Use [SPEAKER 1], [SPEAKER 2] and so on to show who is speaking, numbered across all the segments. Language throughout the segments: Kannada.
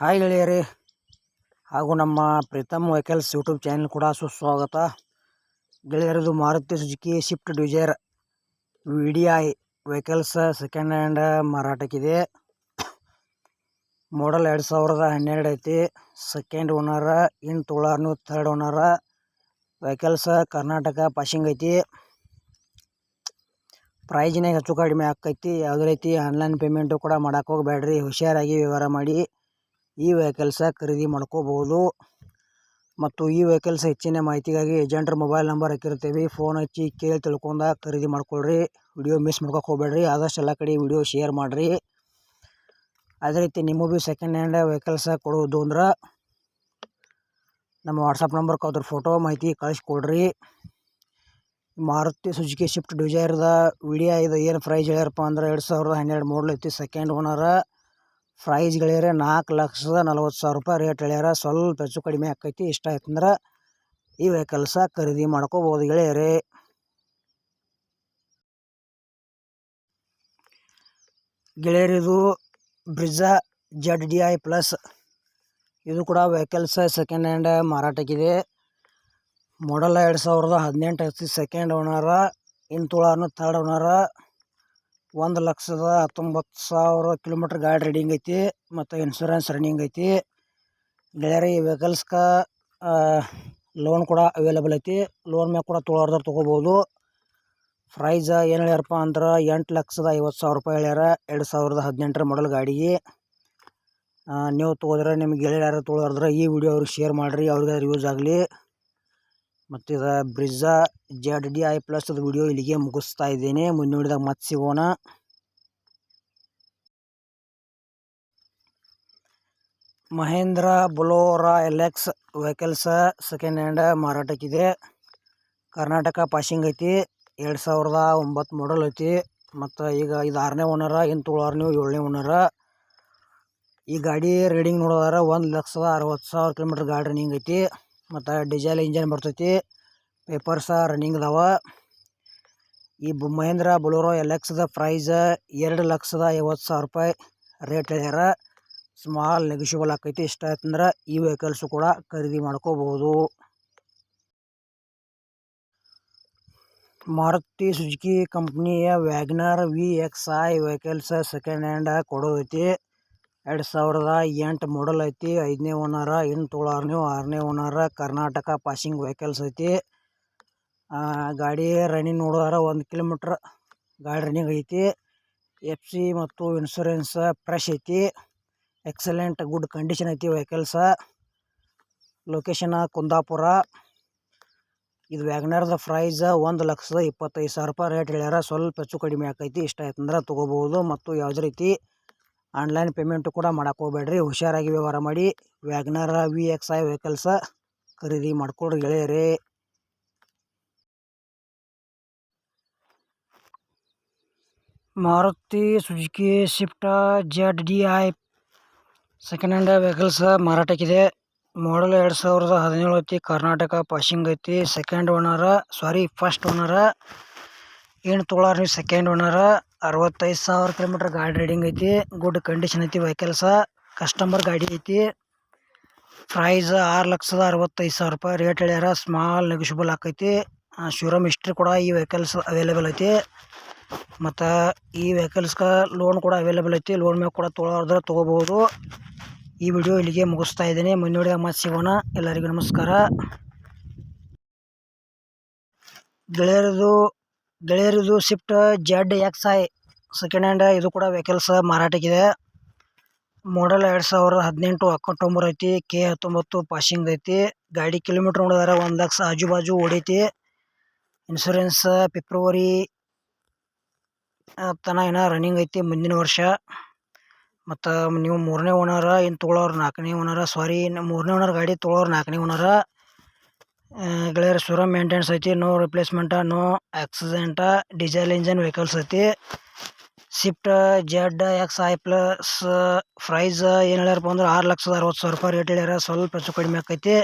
[SPEAKER 1] ಹಾಯ್ ಗೆಳೆಯರೇ. ಹಾಗೂ ನಮ್ಮ ಪ್ರೀತಮ್ ವೆಹಿಕಲ್ಸ್ ಯೂಟ್ಯೂಬ್ ಚಾನಲ್ ಕೂಡ ಸುಸ್ವಾಗತ. ಗೆಳೆಯರದು Maruti Suzuki Swift Dzire V D I vehicles second hand ಮಾರಾಟಕ್ಕಿದೆ. Model ಎರಡು ಸಾವಿರದ ಹನ್ನೆರಡು ಐತಿ. ಸೆಕೆಂಡ್ ಓನರ ಇನ್ ತೊಳಾರ್ನು ಥರ್ಡ್ ಓನರ ವೆಹಿಕಲ್ಸ್ ಕರ್ನಾಟಕ ಪಾಸಿಂಗ್ ಐತಿ. ಪ್ರೈಜ್ನಾಗ ಹೆಚ್ಚು ಕಡಿಮೆ ಆಕೈತಿ ಯಾವುದೇ ರೀತಿ ಆನ್ಲೈನ್ ಪೇಮೆಂಟು ಕೂಡ ಮಾಡಕ್ಕೆ ಹೋಗಬೇಡ್ರಿ. ಹುಷಾರಾಗಿ ವ್ಯವಹಾರ ಮಾಡಿ. ಈ ವೆಹಿಕಲ್ಸ ಖರೀದಿ ಮಾಡ್ಕೋಬೋದು. ಮತ್ತು ಈ ವೆಹಿಕಲ್ಸ್ ಹೆಚ್ಚಿನ ಮಾಹಿತಿಗಾಗಿ ಏಜೆಂಟ್ರ ಮೊಬೈಲ್ ನಂಬರ್ ಹಾಕಿರ್ತೀವಿ ಫೋನ್ ಹಚ್ಚಿ ಕೇಳಿ ತಿಳ್ಕೊಂಡ ಖರೀದಿ ಮಾಡ್ಕೊಳ್ರಿ. ವಿಡಿಯೋ ಮಿಸ್ ಮಾಡ್ಕೊಕ್ಕೆ ಆದಷ್ಟು ಎಲ್ಲ ಕಡೆ ವಿಡಿಯೋ ಶೇರ್ ಮಾಡಿರಿ. ಅದೇ ರೀತಿ ನಿಮಗೂ ಭೀ ಸೆಕೆಂಡ್ ಹ್ಯಾಂಡ್ ವೆಹಿಕಲ್ಸ ಕೊಡೋದು ಅಂದ್ರೆ ನಮ್ಮ ವಾಟ್ಸಪ್ ನಂಬರ್ ಅದ್ರ ಫೋಟೋ ಮಾಹಿತಿ ಕಳಿಸ್ಕೊಡ್ರಿ. ಮಾರುತಿ ಸುಜುಕಿ ಶಿಫ್ಟ್ ಡಿಸೈರ್ದ ವಿಡಿಯೋ ಇದು ಏನು ಪ್ರೈಸ್ ಹೇಳ್ಯಾರಪ್ಪ ಅಂದ್ರೆ ಎರಡು ಸಾವಿರದ ಹನ್ನೆರಡು ಐತಿ ಸೆಕೆಂಡ್ ಓನರ ಪ್ರೈಸ್ ಗೆಳೆಯರೆ ನಾಲ್ಕು ಲಕ್ಷದ ನಲ್ವತ್ತು ಸಾವಿರ ರೂಪಾಯಿ ರೇಟ್ ಹೇಳ್ಯಾರ. ಸ್ವಲ್ಪ ಹೆಚ್ಚು ಕಡಿಮೆ ಆಕೈತಿ. ಇಷ್ಟ ಆಯ್ತು ಅಂದ್ರೆ ಈ ವೆಹಿಕಲ್ಸ ಖರೀದಿ ಮಾಡ್ಕೋಬೋದು ಗೆಳೆಯರೇ. ಗೆಳೆಯರಿದು Brezza Z D I plus. ಇದು ಕೂಡ ವೆಹಿಕಲ್ಸ್ ಸೆಕೆಂಡ್ ಹ್ಯಾಂಡ್ ಮಾರಾಟಕ್ಕಿದೆ ಮಾಡಲ್ ಎರಡು ಸಾವಿರದ ಹದಿನೆಂಟು ಸೆಕೆಂಡ್ ಓನರ ಇನ್ನು ತುಳಾನು ಥರ್ಡ್ ಓನರ ಒಂದು ಲಕ್ಷದ ಹತ್ತೊಂಬತ್ತು ಸಾವಿರ ಕಿಲೋಮೀಟ್ರ್ ಗಾಡಿ ರೈಡಿಂಗ್ ಐತಿ ಮತ್ತು ಇನ್ಶೂರೆನ್ಸ್ ರನ್ನಿಂಗ್ ಐತಿ. ಗೆಳೆಯರಿ ಈ ವೆಹಿಕಲ್ಸ್ಗೆ ಲೋನ್ ಕೂಡ ಅವೈಲೇಬಲ್ ಐತಿ. ಲೋನ್ ಮ್ಯಾಗ ಕೂಡ ತೊಗೊಳೋರ್ದವ್ರು ತೊಗೋಬೋದು. ಪ್ರೈಸ್ ಏನು ಹೇಳ್ಯಾರಪ್ಪ ಅಂದ್ರೆ ಎಂಟು ಲಕ್ಷದ ಐವತ್ತು ಸಾವಿರ ರೂಪಾಯಿ ಹೇಳ್ಯಾರ. ಎರಡು ಸಾವಿರದ ಹದಿನೆಂಟರ ಮಾಡಲ್ ಗಾಡಿಗೆ. ನೀವು ತೊಗೋದ್ರೆ ನಿಮ್ಗೆ ಗೆಳೆಯರು ಯಾರು ಈ ವಿಡಿಯೋ ಅವ್ರಿಗೆ ಶೇರ್ ಮಾಡಿರಿ. ಅವ್ರಿಗೆ ಯೂಸ್ ಆಗಲಿ. ಮತ್ತು ಇದು Brezza Z D I plus video ಇಲ್ಲಿಗೆ ಮುಗಿಸ್ತಾ ಇದ್ದೇನೆ. ನೋಡಿದಾಗ ಮತ್ತೆ ಸಿಗೋಣ. Mahindra Bolero LX vehicles second hand ಮಾರಾಟಕ್ಕಿದೆ. Karnataka passing ಐತಿ. ಎರಡು ಸಾವಿರದ ಒಂಬತ್ತು ಮಾಡಲ್ ಐತಿ. ಮತ್ತು ಈಗ ಇದು ಆರನೇ ಓನರ ಇನ್ನು ಆರನೇ, ಏಳನೇ ಓನರ ಈ ಗಾಡಿ ರೀಡಿಂಗ್ ನೋಡೋದಾರ ಒಂದು ಲಕ್ಷದ ಅರವತ್ತು ಸಾವಿರ ಕಿಲೋಮೀಟ್ರ್ ಗಾಡಿ ರನ್ನಿಂಗ್ ಐತಿ. ಮತ್ತು ಡೀಸೆಲ್ ಇಂಜನ್ ಬರ್ತೈತಿ. ಪೇಪರ್ಸ ರನ್ನಿಂಗ್ ಅದಾವ. ಈ ಬು, ಮಹೇಂದ್ರ ಬೊಲೋರೋ ಎಲ್ ಎಕ್ಸ್ದ ಪ್ರೈಸ್ ಎರಡು ಲಕ್ಷದ ಐವತ್ತು ಸಾವಿರ ರೂಪಾಯಿ ರೇಟ್ ಹೇಳ್ಯಾರ. ಸ್ಮಾಲ್ ನೆಗೋಷಿಯಬಲ್ ಆಕೈತಿ. ಇಷ್ಟ ಆಯ್ತಂದ್ರೆ ಈ ವೆಹಿಕಲ್ಸು ಕೂಡ ಖರೀದಿ ಮಾಡ್ಕೋಬೋದು Maruti Suzuki ಕಂಪ್ನಿಯ Wagon R V X I vehicles second hand ಕೊಡೋದೈತಿ. ಎರಡು ಸಾವಿರದ ಎಂಟು ಮಾಡಲ್ ಐತಿ. ಐದನೇ ಓನರ ಇನ್ನು ಆರನೇ ಆರನೇ ಓನರ ಕರ್ನಾಟಕ ಪಾಸಿಂಗ್ ವೆಹಿಕಲ್ಸ್ ಐತಿ. ಗಾಡಿ ರನ್ನಿಂಗ್ ನೋಡೋದಾರ ಒಂದು ಕಿಲೋಮೀಟ್ರ್ ಗಾಡಿ ರನ್ನಿಂಗ್ ಐತಿ. ಎಫ್ ಸಿ ಮತ್ತು ಇನ್ಶೂರೆನ್ಸ್ ಫ್ರೆಶ್ ಐತಿ. ಎಕ್ಸಲೆಂಟ್ ಗುಡ್ ಕಂಡೀಷನ್ ಐತಿ ವೆಹಿಕಲ್ಸ ಲೊಕೇಶನ್ ಕುಂದಾಪುರ. ಇದು ವ್ಯಾಗ್ನರ್ದ ಪ್ರೈಸ್ ಒಂದು ಲಕ್ಷದ ಇಪ್ಪತ್ತೈದು ಸಾವಿರ ರೂಪಾಯಿ ರೇಟ್ ಹೇಳ್ಯಾರ. ಸ್ವಲ್ಪ ಹೆಚ್ಚು ಕಡಿಮೆ ಆಕೈತಿ. ಇಷ್ಟ ಆಯ್ತಂದ್ರೆ ತೊಗೋಬೋದು ಮತ್ತು ಯಾವುದೇ ರೀತಿ ಆನ್ಲೈನ್ ಪೇಮೆಂಟು ಕೂಡ ಮಾಡೋಕೆ ಹೋಗ್ಬೇಡ್ರಿ. ಹುಷಾರಾಗಿ ವ್ಯವಹಾರ ಮಾಡಿ. WagonR V X I vehicles ಖರೀದಿ ಮಾಡ್ಕೊಡ್ರಿ ಗೆಳೆಯರೇ. Maruti Suzuki, Swift, Z D I second hand vehicles ಮಾರಾಟಕ್ಕಿದೆ. Model ಎರಡು ಸಾವಿರದ ಹದಿನೇಳು ಐತಿ. ಕರ್ನಾಟಕ ಪಾಸಿಂಗ್ ಐತಿ. Second owner sorry first owner ಏನು ತೊಗೊಳಾರ ನೀವು ಸೆಕೆಂಡ್ ಓನರ ಅರವತ್ತೈದು ಸಾವಿರ ಕಿಲೋಮೀಟ್ರ್ ಗಾಡಿ ರೈಡಿಂಗ್ ಐತಿ ಗುಡ್ ಕಂಡೀಷನ್ ಐತಿ ವೆಹಿಕಲ್ಸ ಕಸ್ಟಮರ್ ಗಾಡಿ ಐತಿ. ಪ್ರೈಸ್ ಆರು ಲಕ್ಷದ ಅರವತ್ತೈದು ಸಾವಿರ ರೂಪಾಯಿ. ರೇಟ್ ಹೇಳ್ಯಾರ ಸ್ಮಾಲ್ ನೆಗೋಷಿಯಬಲ್ ಆಕೈತಿ. ಶೋರೂಮ್ ಹಿಸ್ಟ್ರಿ ಕೂಡ ಈ ವೆಹಿಕಲ್ಸ್ ಅವೈಲೇಬಲ್ ಐತಿ. ಮತ್ತು ಈ ವೆಹಿಕಲ್ಸ್ಗೆ ಲೋನ್ ಕೂಡ ಅವೈಲೇಬಲ್ ಐತಿ. ಲೋನ್ ಮ್ಯಾಗ ಕೂಡ ತೊಗೊಳೋದ್ರೆ ತೊಗೋಬೋದು. ಈ ವಿಡಿಯೋ ಇಲ್ಲಿಗೆ ಮುಗಿಸ್ತಾ ಇದ್ದೀನಿ. ಮುಂದಿನ ಮತ್ತೆ ಸಿಗೋಣ. ಎಲ್ಲರಿಗೂ ನಮಸ್ಕಾರ. ಗೆಳೆಯರದು ಗೆಳೆಯರದು Swift, Z, X, I second hand ಇದು ಕೂಡ ವೆಹಿಕಲ್ಸ್ ಮಾರಾಟಕ್ಕಿದೆ. ಮಾಡಲ್ ಎರಡು ಸಾವಿರದ ಹದಿನೆಂಟು ಅಕ್ಟೋಬರ್ ಐತಿ ಕೆ ಹತ್ತೊಂಬತ್ತು ಪಾಸಿಂಗ್ ಐತಿ, ಗಾಡಿ ಕಿಲೋಮೀಟ್ರ್ ನೋಡಿದಾರೆ ಒಂದು ಲಕ್ಷ ಆಜು ಬಾಜು ಓಡೈತಿ ಇನ್ಶೂರೆನ್ಸ್ ಫೆಬ್ರವರಿ ತನ ಏನೋ ರನ್ನಿಂಗ್ ಐತಿ ಮುಂದಿನ ವರ್ಷ. ಮತ್ತು ನೀವು ಮೂರನೇ ಓನರ ಇನ್ನು ತೊಗೊಳೋರು ನಾಲ್ಕನೇ ಓನರ ಸಾರಿ ಮೂರನೇ ಓನರ್ ಗಾಡಿ ತೊಗೊಳೋರು ನಾಲ್ಕನೇ ಓನರ ಗೆಳೆಯರ ಶೋರೂಮ್ ಮೇಂಟೆನ್ಸ್ ಐತಿ. No replacement no accident diesel engine vehicles ಐತಿ. Swift Z X I plus price ಏನು ಹೇಳ್ಯಾರಪ್ಪ ಅಂದ್ರೆ ಆರು ಲಕ್ಷದ ಅರವತ್ತು ಸಾವಿರ ರೂಪಾಯಿ ರೇಟ್ ಹೇಳ್ಯಾರ. ಸ್ವಲ್ಪ ಹೆಚ್ಚು ಕಡಿಮೆ ಆಕೈತಿ.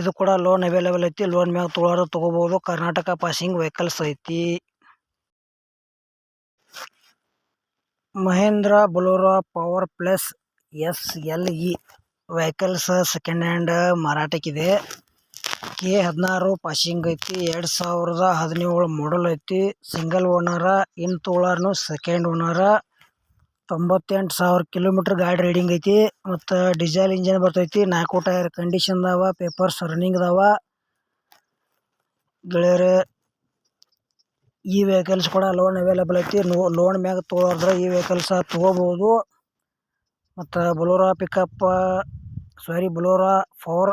[SPEAKER 1] ಇದು ಕೂಡ ಲೋನ್ ಅವೈಲೇಬಲ್ ಐತಿ. ಲೋನ್ ಮ್ಯಾಗ ತೊಗೊಳೋರು ತೊಗೋಬೋದು. ಕರ್ನಾಟಕ ಪಾಸಿಂಗ್ ವೆಹಿಕಲ್ಸ್ ಐತಿ. Mahindra Bolero power plus S L E vehicles second hand ಮಾರಾಟಕ್ಕಿದೆ. K ಹದಿನಾರು ಪಾಸಿಂಗ್ ಐತಿ, ಎರಡು ಸಾವಿರದ ಹದಿನೇಳು ಮಾಡಲ್ ಐತಿ ಸಿಂಗಲ್ ಓನರ ಇನ್ ತೋಳಾರ್ನು ಸೆಕೆಂಡ್ ಓನರ ತೊಂಬತ್ತೆಂಟು ಸಾವಿರ ಕಿಲೋಮೀಟ್ರ್ ಗಾಡಿ ರೈಡಿಂಗ್ ಐತಿ, ಮತ್ತು ಡೀಸೆಲ್ ಇಂಜಿನ್ ಬರ್ತೈತಿ, ನಾಲ್ಕು ಟೈರ್ ಕಂಡೀಷನ್ ಅದಾವ ಪೇಪರ್ಸ್ ರನ್ನಿಂಗ್ ಅದಾವ ಗೆಳೆಯರ, ಈ ವೆಹಿಕಲ್ಸ್ ಕೂಡ ಲೋನ್ ಅವೈಲೇಬಲ್ ಐತಿ ಲೋನ್ ಮ್ಯಾಗ ತೊಗೊಳೋದ್ರೆ ಈ ವೆಹಿಕಲ್ಸ ತೊಗೋಬೋದು. ಮತ್ತು Bolero pickup sorry Bolero four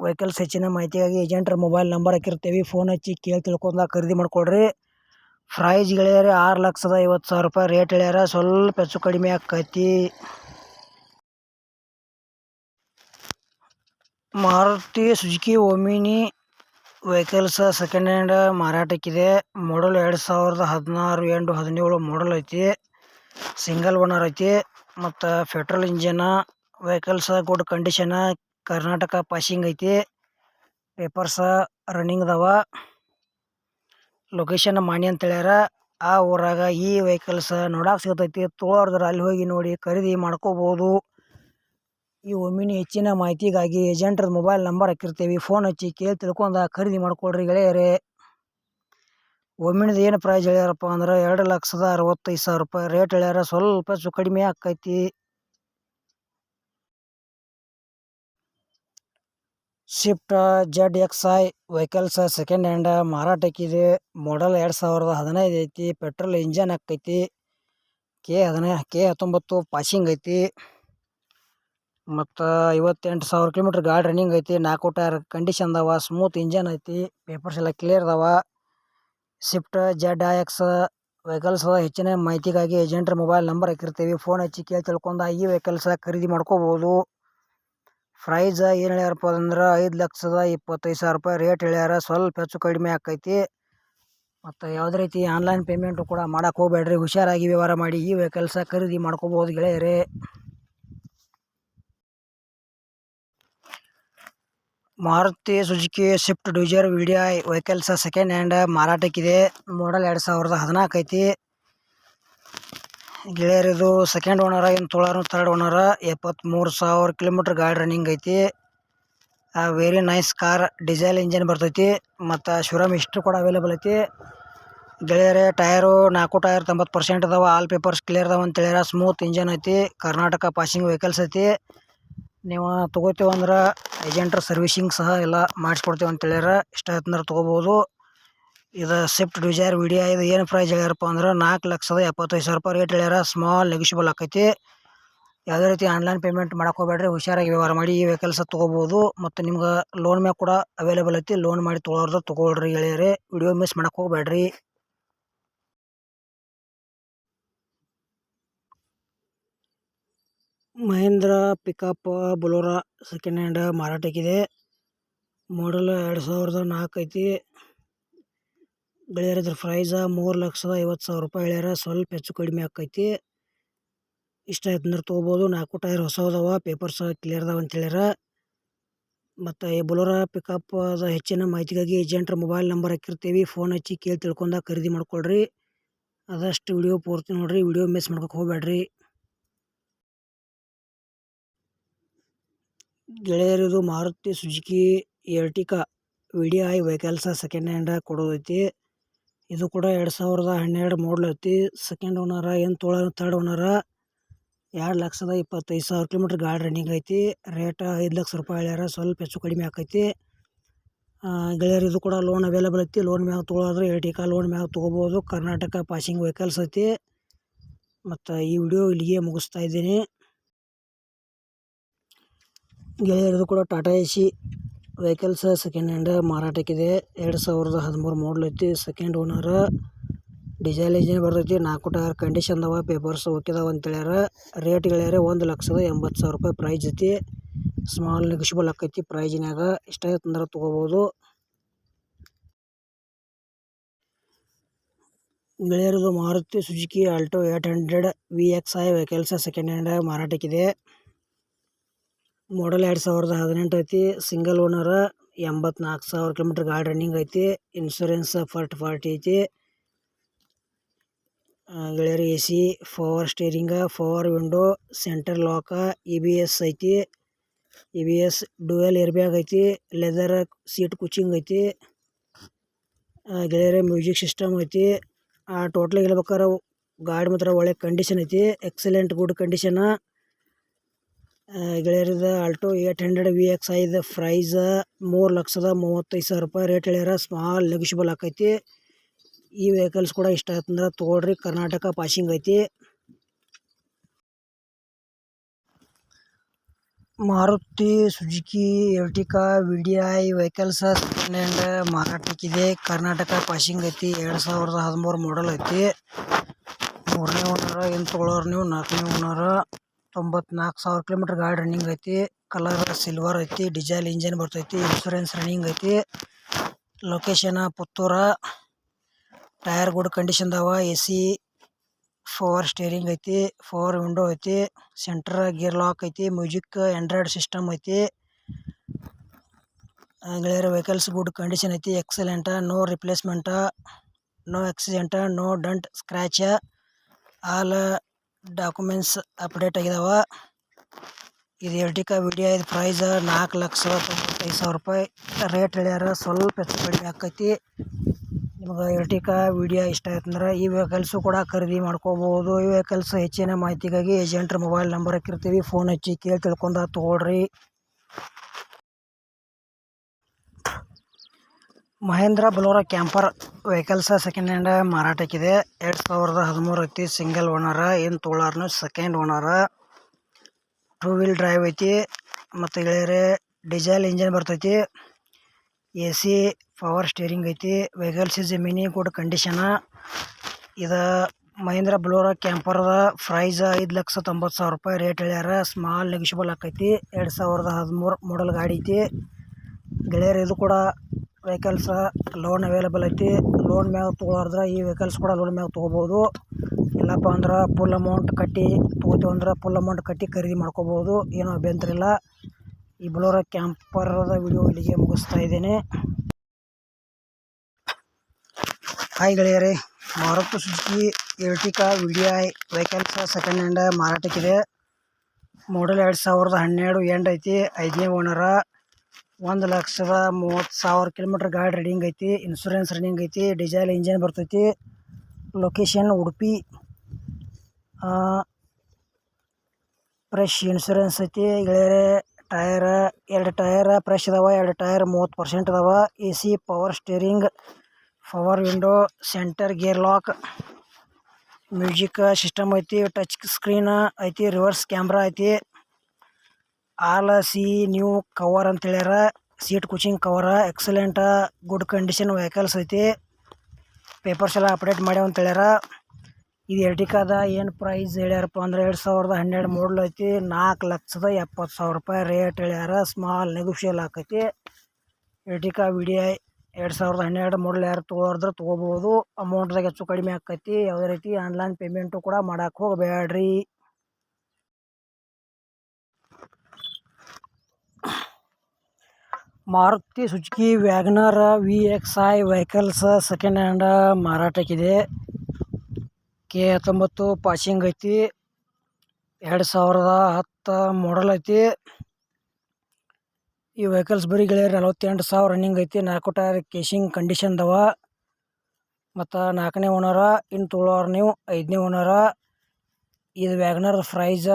[SPEAKER 1] vehicles ಹೆಚ್ಚಿನ ಮಾಹಿತಿಗಾಗಿ ಏಜೆಂಟ್ರ ಮೊಬೈಲ್ ನಂಬರ್ ಹಾಕಿರ್ತೀವಿ. ಫೋನ್ ಹಚ್ಚಿ ಕೇಳಿ ತಿಳ್ಕೊಂಡ ಖರೀದಿ ಮಾಡಿಕೊಡ್ರಿ. ಪ್ರೈಸ್ ಗೆಳೆಯರೆ ಆರು ಲಕ್ಷದ ಐವತ್ತು ಸಾವಿರ ರೂಪಾಯಿ ರೇಟ್ ಹೇಳ್ಯಾರ ಸ್ವಲ್ಪ ಹೆಚ್ಚು ಕಡಿಮೆ ಆಕೈತಿ. Maruti Suzuki Omni vehicles second hand ಮಾರಾಟಕ್ಕಿದೆ. Model ಎರಡು ಸಾವಿರದ ಹದಿನಾರು ಎಂಟು ಹದಿನೇಳು ಮಾಡಲ್ ಐತಿ. ಸಿಂಗಲ್ ಓನರ್ ಐತಿ. ಮತ್ತು petrol engine vehicles good condition Karnataka passing ಐತಿ. ಪೇಪರ್ಸ ರನ್ನಿಂಗ್ ಅದಾವ ಲೊಕೇಶನ್ ಮಾಣಿ ಅಂತ ಹೇಳ್ಯಾರ. ಆ ಊರಾಗ ಈ ವೆಹಿಕಲ್ಸ್ ನೋಡಕ್ಕೆ ಸಿಗ್ತೈತಿ. ತೊಗೊಳೋರ್ದ್ರ ಅಲ್ಲಿ ಹೋಗಿ ನೋಡಿ ಖರೀದಿ ಮಾಡ್ಕೋಬೋದು. ಈ ಒಮ್ಮಿನ ಹೆಚ್ಚಿನ ಮಾಹಿತಿಗಾಗಿ ಏಜೆಂಟ್ರ ಮೊಬೈಲ್ ನಂಬರ್ ಹಾಕಿರ್ತೀವಿ. ಫೋನ್ ಹಚ್ಚಿ ಕೇಳಿ ತಿಳ್ಕೊಂಡ ಖರೀದಿ ಮಾಡ್ಕೊಳ್ರಿ ಗೆಳೆಯರೇ. ಒಮ್ಮಿನದು ಏನು ಪ್ರೈಸ್ ಹೇಳ್ಯಾರಪ್ಪ ಅಂದ್ರೆ ಎರಡು ಲಕ್ಷದ ಅರವತ್ತೈದು ಸಾವಿರ ರೂಪಾಯಿ. ರೇಟ್ ಹೇಳ್ಯಾರ. ಸ್ವಲ್ಪ ಕಡಿಮೆ ಆಕೈತಿ. Swift Z X I vehicles second hand ಮಾರಾಟಕ್ಕಿದೆ model ಎರಡು ಸಾವಿರದ ಹದಿನೈದು ಐತಿ. ಪೆಟ್ರೋಲ್ ಇಂಜನ್ ಹಾಕೈತಿ ಕೆ ಹದಿನೈ, ಕೆ ಹತ್ತೊಂಬತ್ತು ಪಾಸಿಂಗ್ ಐತಿ. ಮತ್ತು ಐವತ್ತೆಂಟು ಸಾವಿರ ಕಿಲೋಮೀಟ್ರ್ ಗಾಡಿ ರನ್ನಿಂಗ್ ಐತಿ. ನಾಲ್ಕು ಟೈರ್ ಕಂಡೀಷನ್ ಅದಾವ ಸ್ಮೂತ್ ಇಂಜನ್ ಐತಿ. ಪೇಪರ್ಸ್ ಎಲ್ಲ ಕ್ಲಿಯರ್ ಅದಾವ Swift, Z I X vehicles ಹೆಚ್ಚಿನ ಮಾಹಿತಿಗಾಗಿ ಏಜೆಂಟ್ರ ಮೊಬೈಲ್ ನಂಬರ್ ಹಾಕಿರ್ತೀವಿ. ಫೋನ್ ಹಚ್ಚಿ ಕೇಳಿ ತಿಳ್ಕೊಂಡು ಈ ವೆಹಿಕಲ್ಸ ಖರೀದಿ ಮಾಡ್ಕೋಬೋದು. ಪ್ರೈಸ್ ಏನು ಹೇಳ್ಯಾರಪ್ಪ ಅಂದ್ರೆ ಐದು ಲಕ್ಷದ ಇಪ್ಪತ್ತೈದು ಸಾವಿರ ರೂಪಾಯಿ ರೇಟ್ ಹೇಳ್ಯಾರ. ಸ್ವಲ್ಪ ಹೆಚ್ಚು ಕಡಿಮೆ ಆಕೈತಿ. ಮತ್ತು ಯಾವುದೇ ರೀತಿ ಆನ್ಲೈನ್ ಪೇಮೆಂಟು ಕೂಡ ಮಾಡಕ್ಕೆ ಹೋಗ್ಬೇಡ್ರಿ. ಹುಷಾರಾಗಿ ವ್ಯವಹಾರ ಮಾಡಿ. ಈ ವೆಹಿಕಲ್ಸ ಖರೀದಿ ಮಾಡ್ಕೋಬೋದು ಗೆಳೆಯರೇ. Maruti Suzuki Swift Dzire video vehicles second hand ಮಾರಾಟಕ್ಕಿದೆ. Model ಎರಡು ಸಾವಿರದ ಹದಿನಾಲ್ಕು ಐತಿ ಗೆಳೆಯರಿದು ಸೆಕೆಂಡ್ ಓನರ ಇನ್ನು ತೊಳಾರು ತರ್ಡ್ ಓನರ ಎಪ್ಪತ್ತ್ಮೂರು ಸಾವಿರ ಕಿಲೋಮೀಟ್ರ್ ಗಾಡಿ ರನ್ನಿಂಗ್ ಐತಿ. Very nice car diesel engine ಬರ್ತೈತಿ. ಮತ್ತು ಶುರಮ್ ಇಷ್ಟು ಕೂಡ ಅವೈಲೇಬಲ್ ಐತಿ. ಗೆಳೆಯರೇ ಟೈರು ನಾಲ್ಕು ಟೈರ್ ತೊಂಬತ್ತು ಪರ್ಸೆಂಟ್ ಅದಾವ. ಆಲ್ ಪೇಪರ್ಸ್ ಕ್ಲಿಯರ್ ಅದಾವ ಅಂತ ಹೇಳ್ಯಾರ. ಸ್ಮೂತ್ ಇಂಜನ್ ಐತಿ. ಕರ್ನಾಟಕ ಪಾಸಿಂಗ್ ವೆಹಿಕಲ್ಸ್ ಐತಿ. ನೀವು ತೊಗೋತೀವಂದ್ರೆ ಏಜೆಂಟ್ರ ಸರ್ವಿಸಿಂಗ್ ಸಹ ಎಲ್ಲ ಮಾಡಿಸ್ಕೊಡ್ತೀವಿ ಅಂತ ಹೇಳ್ಯಾರ. ಇಷ್ಟ ಆಯ್ತಂದ್ರೆ ತೊಗೋಬೋದು. ಇದು ಸ್ವಿಫ್ಟ್ ಡಿಸೈರ್ ವಿಡಿಯೋ ಇದು ಏನು ಪ್ರೈಸ್ ಹೇಳ್ಯಾರಪ್ಪ ಅಂದ್ರೆ ನಾಲ್ಕು ಲಕ್ಷದ ಎಪ್ಪತ್ತೈದು ಸಾವಿರ ರೂಪಾಯಿ ರೇಟ್ ಹೇಳ್ಯಾರ. ಸ್ಮಾಲ್ ನೆಗಿಷಿಬಲ್ ಆಕೈತಿ. ಯಾವುದೇ ರೀತಿ ಆನ್ಲೈನ್ ಪೇಮೆಂಟ್ ಮಾಡಕ್ಕೆ ಹೋಗ್ಬೇಡ್ರಿ, ಹುಷಾರಾಗಿ ವ್ಯವಹಾರ ಮಾಡಿ, ಈ ವೆಹಿಕಲ್ಸ್ ತೊಗೋಬೋದು. ಮತ್ತು ನಿಮ್ಗೆ ಲೋನ್ ಮ್ಯಾಗ ಕೂಡ ಅವೈಲೇಬಲ್ ಐತಿ. ಲೋನ್ ಮಾಡಿ ತೊಗೊಳೋರ್ದು ತೊಗೊಳ್ರಿ ಹೇಳ್ಯಾರಿ ವಿಡಿಯೋ ಮಿಸ್ ಮಾಡಕ್ಕೆ ಹೋಗ್ಬೇಡ್ರಿ. Mahindra pickup Bolero second hand ಮಾರಾಟಕ್ಕಿದೆ. Model ಎರಡು ಸಾವಿರದ ನಾಲ್ಕು ಐತಿ. ಗೆಳೆಯರ ಇದ್ರ ಪ್ರೈಸ ಮೂರು ಲಕ್ಷದ ಐವತ್ತು ಸಾವಿರ ರೂಪಾಯಿ. ಹೇಳ್ಯಾರ ಸ್ವಲ್ಪ ಹೆಚ್ಚು ಕಡಿಮೆ ಆಕೈತಿ ಇಷ್ಟ ಆಯ್ತು ಅಂದ್ರೆ ತೊಗೋಬೋದು. ನಾಲ್ಕು ಟೈರ್ ಹೊಸದವ ಪೇಪರ್ ಪೇಪರ್ಸ್ ಕ್ಲಿಯರ್ ಅದಾವ ಅಂತ ಹೇಳ್ಯಾರ. ಮತ್ತು ಈ ಬೊಲೋರ ಪಿಕಪ್ ಅದ ಹೆಚ್ಚಿನ ಮಾಹಿತಿಗಾಗಿ ಏಜೆಂಟ್ರ ಮೊಬೈಲ್ ನಂಬರ್ ಹಾಕಿರ್ತೀವಿ. ಫೋನ್ ಹಚ್ಚಿ ಕೇಳಿ ತಿಳ್ಕೊಂಡ ಖರೀದಿ ಮಾಡ್ಕೊಳ್ರಿ. ಆದಷ್ಟು ವಿಡಿಯೋ ಪೂರ್ತಿ ನೋಡಿರಿ. ವಿಡಿಯೋ ಮಿಸ್ ಮಾಡ್ಕೊಕ್ಕೆ ಹೋಗಬೇಡ್ರಿ ಗೆಳೆಯರಿದು Maruti Suzuki, Ertiga V D I vehicles second hand ಕೊಡೋದೈತಿ. ಇದು ಕೂಡ ಎರಡು ಸಾವಿರದ ಹನ್ನೆರಡು ಮಾಡಲ್ ಐತಿ. ಸೆಕೆಂಡ್ ಓನರ ಏನು ತೋಳ ತರ್ಡ್ ಓನರ ಎರಡು ಲಕ್ಷದ ಇಪ್ಪತ್ತೈದು ಸಾವಿರ ಕಿಲೋಮೀಟ್ರ್ ಗಾಡಿ ರನ್ನಿಂಗ್ ಐತಿ. ರೇಟ್ ಐದು ಲಕ್ಷ ರೂಪಾಯಿ ಹೇಳ್ಯಾರ. ಸ್ವಲ್ಪ ಹೆಚ್ಚು ಕಡಿಮೆ ಆಕೈತಿ. ಗೆಳೆಯರು ಇದು ಕೂಡ ಲೋನ್ ಅವೈಲೇಬಲ್ ಐತಿ. ಲೋನ್ ಮ್ಯಾಗ ತೊಗೊಳೋದ್ರೆ ಟಿಕಾ ಲೋನ್ ಮ್ಯಾಗ ತೊಗೋಬೋದು. ಕರ್ನಾಟಕ ಪಾಸಿಂಗ್ ವೆಹಿಕಲ್ಸ್ ಐತಿ. ಮತ್ತು ಈ ವಿಡಿಯೋ ಇಲ್ಲಿಗೆ ಮುಗಿಸ್ತಾ ಇದ್ದೀನಿ. ಗೆಳೆಯರದು ಕೂಡ Tata A vehicles second hand ಮಾರಾಟಕ್ಕಿದೆ. ಎರಡು ಸಾವಿರದ ಹದಿಮೂರು ಮಾಡಲ್ ಐತಿ. ಸೆಕೆಂಡ್ ಓನರ್ ಡೀಸೆಲ್ ಇಂಜಿನ್ ಬರ್ತೈತಿ. ನಾಲ್ಕು ಟೈರ್ ಕಂಡೀಷನ್ ಅದಾವ ಪೇಪರ್ಸ್ ಅಂತ ಹೇಳ್ಯಾರ. ರೇಟ್ ಹೇಳ್ಯಾರ ಒಂದು ಲಕ್ಷದ ಎಂಬತ್ತು ಸಾವಿರ ರೂಪಾಯಿ ಪ್ರೈಸ್ ಐತಿ. ಸ್ಮಾಲ್ ನೆಗೋಷಿಯಬಲ್ ಆಕೈತಿ ಪ್ರೈಸಿನಾಗ ಇಷ್ಟ ಆಯ್ತು ಅಂದ್ರೆ ತೊಗೋಬೋದು. ಗೆಳೆಯರದು Maruti Suzuki Alto eight hundred V X I vehicles second hand ಮಾರಾಟಕ್ಕಿದೆ. Model ಎರಡು ಸಾವಿರದ ಹದಿನೆಂಟು ಐತಿ. ಸಿಂಗಲ್ ಓನರ ಎಂಬತ್ನಾಲ್ಕು ಸಾವಿರ ಕಿಲೋಮೀಟ್ರ್ ಗಾಡಿ ರನ್ನಿಂಗ್ ಐತಿ. ಇನ್ಶೂರೆನ್ಸ್ ಫರ್ಟ್ ಫಾರ್ಟಿ ಐತಿ. ಗೆಳೆಯರು, A C power steering power window centre lock E B S ಐತಿ. E V S dual airbag ಐತಿ. ಲೆದರ್ ಸೀಟ್ ಕುಚಿಂಗ್ ಐತಿ. ಗೆಳೆಯರ ಮ್ಯೂಸಿಕ್ ಸಿಸ್ಟಮ್ ಐತಿ. ಟೋಟ್ಲಾಗಿ ಹೇಳ್ಬೇಕಾರೆ ಗಾಡಿ ಮಾತ್ರ ಒಳ್ಳೆ ಕಂಡೀಷನ್ ಐತಿ. Excellent good condition ಗೆಳೆಯರದ Alto eight hundred V X ಐದು ಪ್ರೈಸ್ ಮೂರು ಲಕ್ಷದ ಮೂವತ್ತೈದು ಸಾವಿರ ರೂಪಾಯಿ ರೇಟ್ ಹೇಳ್ಯಾರ. ಸ್ಮಾಲ್ ನೆಗಿಷಿಬಲ್ ಆಕೈತಿ. ಈ ವೆಹಿಕಲ್ಸ್ ಕೂಡ ಇಷ್ಟ ಆಯ್ತಂದ್ರೆ ತೊಗೊಳ್ರಿ. ಕರ್ನಾಟಕ ಪಾಸಿಂಗ್ ಐತಿ. Maruti Suzuki, Ertiga V D I vehicles second hand ಮಾರಾಟಕ್ಕಿದೆ Karnataka passing ಐತಿ. ಎರಡು ಸಾವಿರದ ಹದಿಮೂರು ಮಾಡಲ್ ಐತಿ. ಮೂರನೇ ಓನರ ಏನು ತೊಗೊಳೋರು ನೀವು? ನಾಲ್ಕನೇ ಓನರ ತೊಂಬತ್ನಾಲ್ಕು ಸಾವಿರ ಕಿಲೋಮೀಟ್ರ್ ಗಾಡಿ ರನ್ನಿಂಗ್ ಐತಿ. ಕಲರ್ ಸಿಲ್ವರ್ ಐತಿ ಡಿಸೈಲ್ ಇಂಜಿನ್ ಬರ್ತೈತಿ ಇನ್ಶೂರೆನ್ಸ್ ರನ್ನಿಂಗ್ ಐತಿ. Location Puttur. Tyre good condition ಅದಾವ ಎ ಸಿ ಫೋರ್ ಸ್ಟೇರಿಂಗ್ ಐತಿ ಫೋರ್ ವಿಂಡೋ ಐತಿ ಸೆಂಟ್ರ್ ಗೇರ್ ಲಾಕ್ ಐತಿ ಮ್ಯೂಸಿಕ್ ಆಂಡ್ರಾಯ್ಡ್ ಸಿಸ್ಟಮ್ ಐತಿ. ಗೆಳೆಯರ ವೆಹಿಕಲ್ಸ್ ಗುಡ್ ಕಂಡೀಷನ್ ಐತಿ excellent no replacement no accident no dent scratch all documents update ಆಗಿದಾವ. ಇದು ಎರ್ಟಿಕಾ ವಿಡಿಯೋ, ಇದು ಪ್ರೈಸ್ ನಾಲ್ಕು ಲಕ್ಷ ತೊಂಬತ್ತೈದು ಸಾವಿರ ರೂಪಾಯಿ. ರೇಟ್ ಹೇಳ್ಯಾರ, ಸ್ವಲ್ಪ ಹೆಚ್ಚು ಕಡಿಮೆ ಆಕೈತಿ. ನಿಮ್ಗೆ ಎರ್ಟಿಕಾ ವಿಡಿಯೋ ಇಷ್ಟ ಆಯ್ತಂದ್ರೆ ಈ ವೆಹಿಕಲ್ಸು ಕೂಡ ಖರೀದಿ ಮಾಡ್ಕೋಬೋದು. ಈ ವೆಹಿಕಲ್ಸ್ ಹೆಚ್ಚಿನ ಮಾಹಿತಿಗಾಗಿ ಏಜೆಂಟ್ರ ಮೊಬೈಲ್ ನಂಬರ್ ಹಾಕಿರ್ತೀವಿ. ಫೋನ್ ಹಚ್ಚಿ ಕೇಳಿ ತಿಳ್ಕೊಂಡ ತೊಗೊಳ್ರಿ. Mahindra Bolero camper vehicles second hand ಮಾರಾಟಕ್ಕಿದೆ ಎರಡು ಸಾವಿರದ ಹದಿಮೂರು ಐತಿ ಸಿಂಗಲ್ ಓನರ ಏನು ತೊಗೊಳಾರ್ನು second owner two wheel drive ಐತಿ, ಮತ್ತು ಗೆಳೆಯರೆ ಡೀಸೆಲ್ ಇಂಜಿನ್ ಬರ್ತೈತಿ ಎ ಸಿ ಪವರ್ ಸ್ಟೇರಿಂಗ್ ಐತಿ vehicles is mini good condition ಇದು ಮಹೇಂದ್ರ ಬಲೋರ ಕ್ಯಾಂಪರ್ದ ಪ್ರೈಸ್ ಐದು ಲಕ್ಷ ತೊಂಬತ್ತು ಸಾವಿರ ರೂಪಾಯಿ ರೇಟ್ ಹೇಳ್ಯಾರ ಸ್ಮಾಲ್ ನೆಗಿಷಬಲ್ ಆಕೈತಿ ಎರಡು ಸಾವಿರದ ಹದಿಮೂರು ಮಾಡಲ್ ಗಾಡಿ ಐತಿ, ಗೆಳೆಯರು ಇದು ಕೂಡ ವೆಹಿಕಲ್ಸ ಲೋನ್ ಅವೈಲೇಬಲ್ ಐತಿ. ಲೋನ್ ಮ್ಯಾಗ ತೊಗೊಳಾರ್ದ್ರೆ ಈ ವೆಹಿಕಲ್ಸ್ ಕೂಡ ಲೋನ್ ಮ್ಯಾಗ ತೊಗೋಬೋದು. ಇಲ್ಲಪ್ಪ ಅಂದ್ರೆ ಫುಲ್ ಅಮೌಂಟ್ ಕಟ್ಟಿ ತೊಗೋತೀವಿ ಅಂದ್ರೆ ಫುಲ್ ಅಮೌಂಟ್ ಕಟ್ಟಿ ಖರೀದಿ ಮಾಡ್ಕೋಬೋದು. ಏನೂ ಅಭ್ಯಂತರ ಇಲ್ಲ. ಈ ಬಲೋರ ಕ್ಯಾಂಪರದ ವಿಡಿಯೋ ಇಲ್ಲಿಗೆ ಮುಗಿಸ್ತಾ ಇದ್ದೇನೆ. Hi ಗೆಳೆಯರಿ, Maruti Suzuki Ertiga V I vehicles second hand ಮಾರಾಟಕ್ಕಿದೆ. Model ಎರಡು ಸಾವಿರದ ಹನ್ನೆರಡು ಎಂಡ್ ಐತಿ. ಐದನೇ ಓನರ ಒಂದು ಲಕ್ಷದ ಮೂವತ್ತು ಸಾವಿರ ಕಿಲೋಮೀಟ್ರ್ ಗಾಡಿ ರನ್ನಿಂಗ್ ಐತಿ ಇನ್ಶೂರೆನ್ಸ್ ರನ್ನಿಂಗ್ ಐತಿ ಡೀಸೆಲ್ ಇಂಜಿನ್ ಬರ್ತೈತಿ ಲೊಕೇಶನ್ ಉಡುಪಿ. ಫ್ರೆಶ್ ಇನ್ಶೂರೆನ್ಸ್ ಐತಿ ಗೆಳೆಯರೆ ಟಯರ್ ಎರಡು ಟಯರ್ ಫ್ರೆಶ್ ಇದಾವೆ, ಎರಡು ಟಯರ್ ಮೂವತ್ತು ಪರ್ಸೆಂಟ್ ಅದಾವ A C power steering power window centre gear lock music system ಐತಿ ಟಚ್ ಸ್ಕ್ರೀನ್ ಐತಿ ರಿವರ್ಸ್ ಕ್ಯಾಮ್ರಾ ಐತಿ. ಆಲ್ ಸಿ ನ್ಯೂ ಕವರ್ ಅಂತ ಹೇಳ್ಯಾರ. Seat cushioning cover, excellent, good condition vehicles ಐತಿ. ಪೇಪರ್ಸ್ ಎಲ್ಲ ಅಪ್ಡೇಟ್ ಮಾಡ್ಯಾವ ಅಂತ ಹೇಳ್ಯಾರ. ಇದು ಎರ್ಟಿಕಾದ ಏನು ಪ್ರೈಸ್ ಹೇಳ್ಯಾರಪ್ಪ ಅಂದ್ರೆ ಎರಡು ಸಾವಿರದ ಹನ್ನೆರಡು ಮಾಡಲ್ ಐತಿ. ನಾಲ್ಕು ಲಕ್ಷದ ಎಪ್ಪತ್ತು ಸಾವಿರ ರೂಪಾಯಿ ರೇಟ್ ಹೇಳ್ಯಾರ. ಸ್ಮಾಲ್ ನೆಗೋಷಿಯಲ್ ಆಕೈತಿ. ಎರ್ಟಿಕಾ ವಿ ಡಿ ಐ ಎರಡು ಸಾವಿರದ ಹನ್ನೆರಡು ಮಾಡಲ್ ಯಾರು ತೊಗೊಂಡ್ರೆ ತೊಗೋಬೋದು. ಅಮೌಂಟ್ದಾಗ ಹೆಚ್ಚು ಕಡಿಮೆ ಆಕೈತಿ. ಯಾವುದೇ ರೀತಿ ಆನ್ಲೈನ್ ಪೇಮೆಂಟು ಕೂಡ ಮಾಡಕ್ಕೆ ಹೋಗಬೇಡ್ರಿ Maruti Suzuki Wagon R V X I vehicles second hand ಮಾರಾಟಕ್ಕಿದೆ. K ಹತ್ತೊಂಬತ್ತು ಪಾಸಿಂಗ್ ಐತಿ. ಎರಡು ಸಾವಿರದ ಹತ್ತು ಮಾಡಲ್ ಐತಿ. ಈ ವೆಹಿಕಲ್ಸ್ ಬರೀ ಗೆಳೆಯರು ನಲವತ್ತೆಂಟು ಸಾವಿರ ರನ್ನಿಂಗ್ ಐತಿ. ನಾಲ್ಕು ಟೈರ್ ಕೇಶಿಂಗ್ ಕಂಡೀಷನ್ ಅದಾವ ಮತ್ತು ನಾಲ್ಕನೇ ಓನರ ಇನ್ನು ತೋಳೋರು ನೀವು ಐದನೇ ಓನರ ಇದು ವ್ಯಾಗನರ್ ಪ್ರೈಸ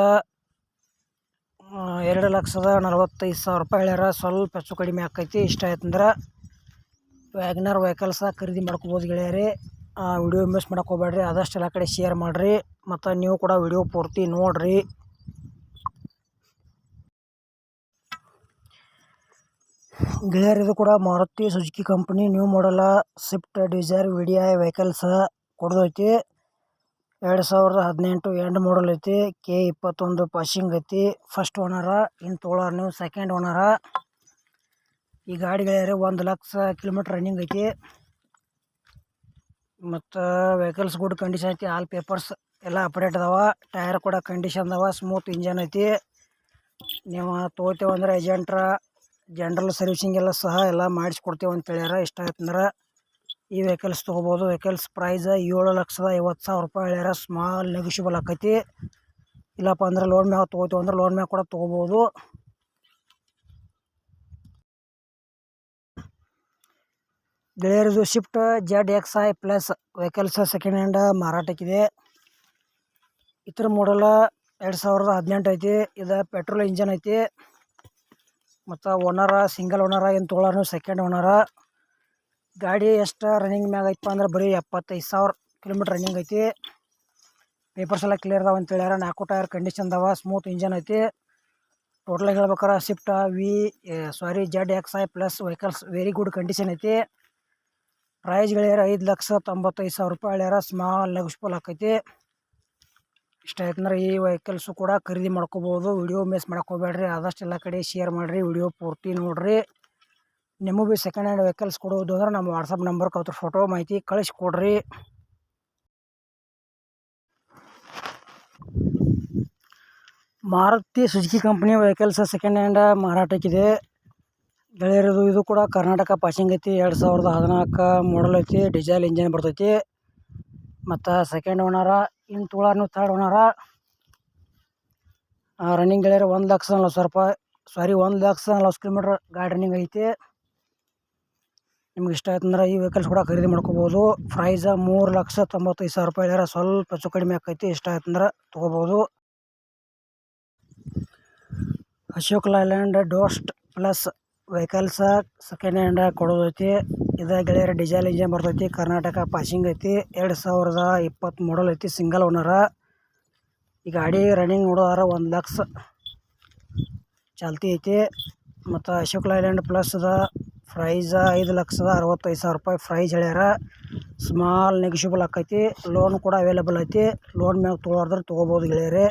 [SPEAKER 1] ಎರಡು ಲಕ್ಷದ ನಲವತ್ತೈದು ಸಾವಿರ ರೂಪಾಯಿ ಹೇಳ್ಯಾರ. ಸ್ವಲ್ಪ ಹೆಚ್ಚು ಕಡಿಮೆ ಆಕೈತಿ. ಇಷ್ಟ ಆಯ್ತಂದ್ರೆ ವ್ಯಾಗ್ನರ್ ವೆಹಿಕಲ್ಸ ಖರೀದಿ ಮಾಡ್ಕೋಬೋದು ಗೆಳೆಯರಿ. ವಿಡಿಯೋ ಮಿಸ್ ಮಾಡಕ್ಕೆ ಹೋಗ್ಬೇಡ್ರಿ. ಆದಷ್ಟು ಎಲ್ಲ ಕಡೆ ಶೇರ್ ಮಾಡಿರಿ. ಮತ್ತು ನೀವು ಕೂಡ ವಿಡಿಯೋ ಪೂರ್ತಿ ನೋಡಿರಿ. ಗೆಳೆಯರಿದು ಕೂಡ Maruti Suzuki company new model Swift Dzire V D I vehicles ಕೊಡೋದೈತಿ. ಎರಡು ಸಾವಿರದ ಹದಿನೆಂಟು ಎಂಡ್ ಮಾಡಲ್ ಐತಿ. ಕೆ ಇಪ್ಪತ್ತೊಂದು ಪಾಶಿಂಗ್ ಐತಿ. ಫಸ್ಟ್ ಓನರ ಇನ್ನು ತೊಗೊಳೋರು ನೀವು ಸೆಕೆಂಡ್ ಓನರ ಈ ಗಾಡಿ ಗೆಳೆಯರೆ ಒಂದು ಲಕ್ಷ ಕಿಲೋಮೀಟ್ರ್ ರನ್ನಿಂಗ್ ಐತಿ. ಮತ್ತು ವೆಹಿಕಲ್ಸ್ ಗುಡ್ ಕಂಡೀಷನ್ ಐತಿ. ಆಲ್ ಪೇಪರ್ಸ್ ಎಲ್ಲ ಅಪ್ಡೇಟ್ ಅದಾವ. ಟೈರ್ ಕೂಡ ಕಂಡೀಷನ್ ಅದಾವ. ಸ್ಮೂತ್ ಇಂಜನ್ ಐತಿ. ನೀವು ತೊಗೋತೇವೆ ಅಂದ್ರೆ ಏಜೆಂಟ್ರ ಜನರಲ್ ಸರ್ವಿಸಿಂಗ್ ಎಲ್ಲ ಸಹ ಎಲ್ಲ ಮಾಡಿಸ್ಕೊಡ್ತೇವೆ ಅಂತ ಹೇಳ್ಯಾರ. ಇಷ್ಟ ಆಯ್ತಂದ್ರೆ ಈ ವೆಹಿಕಲ್ಸ್ ತೊಗೋಬೋದು. ವೆಹಿಕಲ್ಸ್ ಪ್ರೈಸ್ ಏಳು ಲಕ್ಷದ ಐವತ್ತು ಸಾವಿರ ರೂಪಾಯಿ ಹೇಳ್ಯಾರ. ಸ್ಮಾಲ್ ನೆಗೋಷಿಯಬಲ್ ಆಕೈತಿ. ಇಲ್ಲಪ್ಪ ಅಂದ್ರೆ ಲೋನ್ ಮ್ಯಾಗ ತೊಗೋತೀವಿ ಅಂದ್ರೆ ಲೋನ್ ಮ್ಯಾಗ ಕೂಡ ತೊಗೋಬೋದು. ಗೆಳೆಯರದು Swift Z X I plus vehicles second hand ಮಾರಾಟಕ್ಕಿದೆ. ಇತರ ಮಾಡಲ್ಲ ಎರಡು ಸಾವಿರದ ಹದಿನೆಂಟು ಐತಿ. ಇದು ಪೆಟ್ರೋಲ್ ಇಂಜನ್ ಐತಿ. ಮತ್ತು ಓನರ ಸಿಂಗಲ್ ಓನರ ಏನು ಸೆಕೆಂಡ್ ಓನರ ಗಾಡಿ ಎಷ್ಟು ರನ್ನಿಂಗ್ ಮ್ಯಾಗ ಐತಪ್ಪ ಅಂದ್ರೆ ಬರೀ ಎಪ್ಪತ್ತೈದು ಸಾವಿರ ಕಿಲೋಮೀಟ್ರ್ ರನ್ನಿಂಗ್ ಐತಿ. ಪೇಪರ್ಸ್ ಎಲ್ಲ ಕ್ಲಿಯರ್ ಅದಾವ ಅಂತ ಹೇಳ್ಯಾರ. ನಾಲ್ಕು ಟೈರ್ ಕಂಡೀಷನ್ ಅದಾವ ಸ್ಮೂತ್ ಇಂಜನ್ ಐತಿ. Total ಹೇಳ್ಬೇಕಾರೆ Swift V sorry Z X I plus vehicles very good condition ಐತಿ. ಪ್ರೈಸ್ ಗೆಳೆಯರ ಐದು ಲಕ್ಷ ತೊಂಬತ್ತೈದು ಸಾವಿರ ರೂಪಾಯಿ ಹೇಳ್ಯಾರ ಸ್ಮಾಲ್ ನೆಗೋಷಿಯಬಲ್ ಆಕೈತಿ. ಇಷ್ಟ ಆಯ್ತಂದ್ರೆ ಈ ವೆಹಿಕಲ್ಸು ಕೂಡ ಖರೀದಿ ಮಾಡ್ಕೋಬೋದು. ವಿಡಿಯೋ ಮಿಸ್ ಮಾಡ್ಕೋಬೇಡ್ರಿ ಆದಷ್ಟು ಎಲ್ಲ ಕಡೆ ಶೇರ್ ಮಾಡಿರಿ. ವಿಡಿಯೋ ಪೂರ್ತಿ ನೋಡಿರಿ. ನಿಮಗೂ ಸೆಕೆಂಡ್ ಹ್ಯಾಂಡ್ ವೆಹಿಕಲ್ಸ್ ಕೊಡೋದು ಅಂದ್ರೆ ನಮ್ಮ ವಾಟ್ಸಪ್ ನಂಬರ್ಗೆ ಅವ್ರ ಫೋಟೋ ಮಾಹಿತಿ ಕಳಿಸ್ಕೊಡ್ರಿ. Maruti Suzuki company vehicles second hand ಮಾರಾಟಕ್ಕಿದೆ. ಗೆಳೆಯರದು ಇದು ಕೂಡ ಕರ್ನಾಟಕ ಪಾಸಿಂಗ್ ಐತಿ, ಎರಡು ಸಾವಿರದ ಹದಿನಾಲ್ಕು ಮಾಡಲ್ ಐತಿ ಡೀಸೆಲ್ ಇಂಜಿನ್ ಬರ್ತೈತಿ. ಮತ್ತು ಸೆಕೆಂಡ್ ಓನರ ಇನ್ನು ತೋಳಾರು ಥರ್ಡ್ ಓನರ ರನ್ನಿಂಗ್ ಗೆಳೆಯರು ಒಂದು ಲಕ್ಷ ನಲ್ವತ್ತು ಸಾವಿರ ರೂಪಾಯಿ ಸಾರಿ ಒಂದು ಲಕ್ಷ ನಲ್ವತ್ತು ಕಿಲೋಮೀಟ್ರ್ ಗಾಡಿ ರನ್ನಿಂಗ್ ಐತಿ. ನಿಮ್ಗೆ ಇಷ್ಟ ಆಯ್ತಂದ್ರೆ ಈ ವೆಹಿಕಲ್ಸ್ ಕೂಡ ಖರೀದಿ ಮಾಡ್ಕೋಬೋದು. ಪ್ರೈಸ ಮೂರು ಲಕ್ಷ ತೊಂಬತ್ತೈದು ಸಾವಿರ ರೂಪಾಯಿ ಹೇಳ್ಯಾರ ಸ್ವಲ್ಪ ಹೆಚ್ಚು ಕಡಿಮೆ ಆಕೈತಿ. ಇಷ್ಟ ಆಯ್ತಂದ್ರೆ ತೊಗೋಬೋದು. Ashok Leyland Dost plus vehicles second hand ಕೊಡೋದೈತಿ ಇದು ಗೆಳೆಯರ ಡೀಸೆಲ್ ಇಂಜಿನ್ ಬರ್ತೈತಿ. ಕರ್ನಾಟಕ ಪಾಸಿಂಗ್ ಐತಿ. ಎರಡು ಸಾವಿರದ ಇಪ್ಪತ್ತು ಮಾಡಲ್ ಐತಿ. ಸಿಂಗಲ್ ಓನರ ಈ ಗಾಡಿ ರನ್ನಿಂಗ್ ನೋಡೋದಾರ ಒಂದು ಲಕ್ಷ ಚಾಲ್ತಿ ಐತಿ. ಮತ್ತು ಅಶೋಕ್ ಲೈಲ್ಯಾಂಡ್ ಪ್ಲಸ್ ಅದ ಪ್ರೈಸ ಐದು ಲಕ್ಷದ ಅರವತ್ತೈದು ಸಾವಿರ ರೂಪಾಯಿ ಪ್ರೈಸ್ ಹೇಳ್ಯಾರ. ಸ್ಮಾಲ್ ನೆಗಿಷಿಬಲ್ ಆಕೈತಿ. ಲೋನ್ ಕೂಡ ಅವೈಲೇಬಲ್ ಐತಿ. ಲೋನ್ ಮ್ಯಾಗ ತೊಗೊಳಾರ್ದ್ರೆ ತೊಗೋಬೋದು ಗೆಳೆಯರೇ.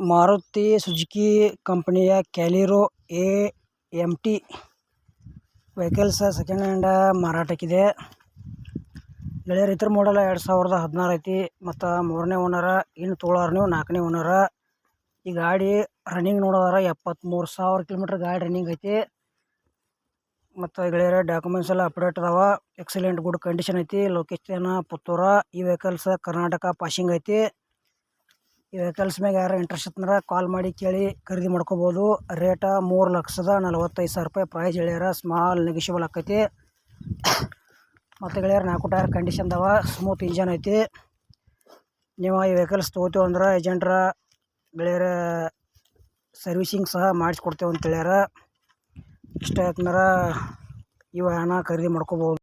[SPEAKER 1] ಮಾರುತಿ ಸುಜುಕಿ ಕಂಪನಿಯ Celerio A M T vehicles second hand ಮಾರಾಟಕ್ಕಿದೆ. ಗೆಳೆಯರ ಇತರ ಮಾಡಲ್ಲ ಎರಡು ಸಾವಿರದ ಹದಿನಾರು ಐತಿ. ಮತ್ತು ಮೂರನೇ ಓನರ ಇನ್ನು ತೊಗೊಳಾರ ನೀವು ನಾಲ್ಕನೇ ಓನರ ಈ ಗಾಡಿ ರನ್ನಿಂಗ್ ನೋಡೋದಾರ ಎಪ್ಪತ್ತ್ಮೂರು ಸಾವಿರ ಕಿಲೋಮೀಟ್ರ್ ಗಾಡಿ ರನ್ನಿಂಗ್ ಐತಿ. ಮತ್ತು ಗೆಳೆಯರ ಡಾಕ್ಯುಮೆಂಟ್ಸ್ ಎಲ್ಲ ಅಪ್ಡೇಟ್ ಅದಾವ. ಎಕ್ಸಲೆಂಟ್ ಗುಡ್ ಕಂಡೀಷನ್ ಐತಿ. ಲೊಕೇಶನ್ ಪುತ್ತೂರ, ಈ ವೆಹಿಕಲ್ಸ್ ಕರ್ನಾಟಕ ಪಾಸಿಂಗ್ ಐತಿ. ಈ ವೆಹಿಕಲ್ಸ್ ಮ್ಯಾಗ ಯಾರು ಇಂಟ್ರೆಸ್ಟ್ ಇತ್ತಂದ್ರೆ ಕಾಲ್ ಮಾಡಿ ಕೇಳಿ ಖರೀದಿ ಮಾಡ್ಕೋಬೋದು. ರೇಟ ಮೂರು ಲಕ್ಷದ ನಲವತ್ತೈದು ಸಾವಿರ ರೂಪಾಯಿ ಪ್ರೈಸ್ ಹೇಳ್ಯಾರ. ಸ್ಮಾಲ್ ನೆಗಿಷಿಬಲ್ ಆಕೈತಿ. ಮತ್ತು ಗೆಳೆಯರ ನಾಲ್ಕು ಟೈರ್ ಕಂಡೀಷನ್ ಅದಾವ. ಸ್ಮೂತ್ ಇಂಜನ್ ಐತಿ. ನೀವು ಈ ವೆಹಿಕಲ್ಸ್ ತೊಗೋತೀವಿ ಅಂದ್ರೆ ಏಜೆಂಟ್ರ ಗೆಳೆಯರ ಸರ್ವಿಸಿಂಗ್ ಸಹ ಮಾಡಿಸ್ಕೊಡ್ತೇವೆ ಅಂತ ಹೇಳ್ಯಾರ. ಇಷ್ಟ ಈ ವಾಹನ ಖರೀದಿ ಮಾಡ್ಕೋಬೋದು.